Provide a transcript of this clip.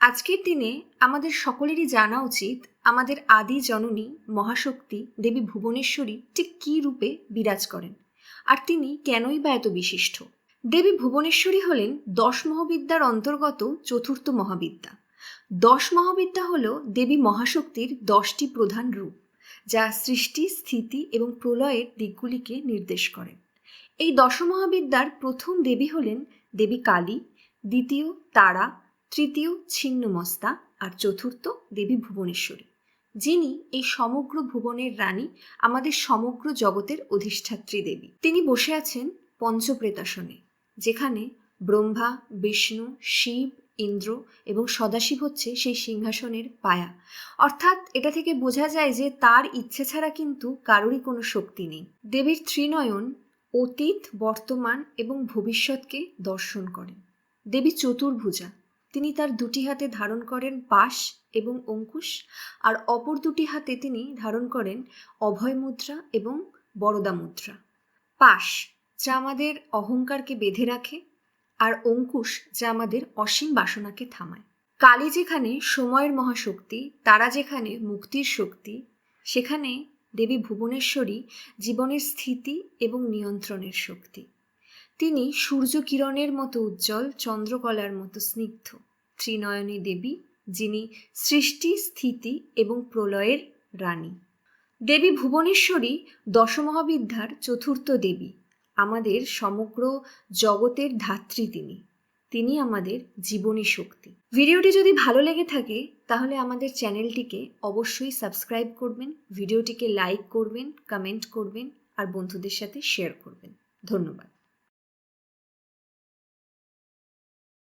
আজকের দিনে আমাদের সকলেরই জানা উচিত আমাদের আদি জননী মহাশক্তি দেবী ভুবনেশ্বরী ঠিক কী রূপে বিরাজ করেন আর তিনি কেনই বা এত বিশিষ্ট? দেবী ভুবনেশ্বরী হলেন দশ মহাবিদ্যার অন্তর্গত চতুর্থ মহাবিদ্যা। দশ মহাবিদ্যা হল দেবী মহাশক্তির দশটি প্রধান রূপ, যা সৃষ্টি, স্থিতি এবং প্রলয়ের দিকগুলিকে নির্দেশ করে। এই দশমহাবিদ্যার প্রথম দেবী হলেন দেবী কালী, দ্বিতীয় তারা তৃতীয় ছিন্নমস্তা আর চতুর্থ দেবী ভুবনেশ্বরী, যিনি এই সমগ্র ভুবনের রানী, আমাদের সমগ্র জগতের অধিষ্ঠাত্রী দেবী। তিনি বসে আছেন পঞ্চপ্রেতাসনে, যেখানে ব্রহ্মা, বিষ্ণু, শিব, ইন্দ্র এবং সদাশিব হচ্ছে সেই সিংহাসনের পায়া। অর্থাৎ এটা থেকে বোঝা যায় যে তার ইচ্ছে ছাড়া কিন্তু কারোরই কোনো শক্তি নেই। দেবীর ত্রিনয়ন অতীত, বর্তমান এবং ভবিষ্যৎকে দর্শন করেন দেবী চতুর্ভুজা তিনি তার দুটি হাতে ধারণ করেন পাশ এবং অঙ্কুশ, আর অপর দুটি হাতে তিনি ধারণ করেন অভয় মুদ্রা এবং বরদা মুদ্রা। পাশ, যা আমাদের অহংকারকে বেঁধে রাখে, আর অঙ্কুশ, যা আমাদের অসীম বাসনাকে থামায়। কালী যেখানে সময়ের মহাশক্তি, তারা যেখানে মুক্তির শক্তি, সেখানে দেবী ভুবনেশ্বরী জীবনের স্থিতি এবং নিয়ন্ত্রণের শক্তি। তিনি সূর্য কিরণের মতো উজ্জ্বল, চন্দ্রকলার মতো স্নিগ্ধ। ত্রিনয়নী দেবী, যিনি সৃষ্টি, স্থিতি এবং প্রলয়ের রানী। দেবী ভুবনেশ্বরী দশমহাবিদ্যার চতুর্থ দেবী। আমাদের সমগ্র জগতের ধাত্রী তিনি। তিনি আমাদের জীবনী শক্তি। ভিডিওটি যদি ভালো লেগে থাকে, তাহলে আমাদের চ্যানেলটিকে অবশ্যই সাবস্ক্রাইব করবেন, ভিডিওটিকে লাইক করবেন, কমেন্ট করবেন, আর বন্ধুদের সাথে শেয়ার করবেন। ধন্যবাদ।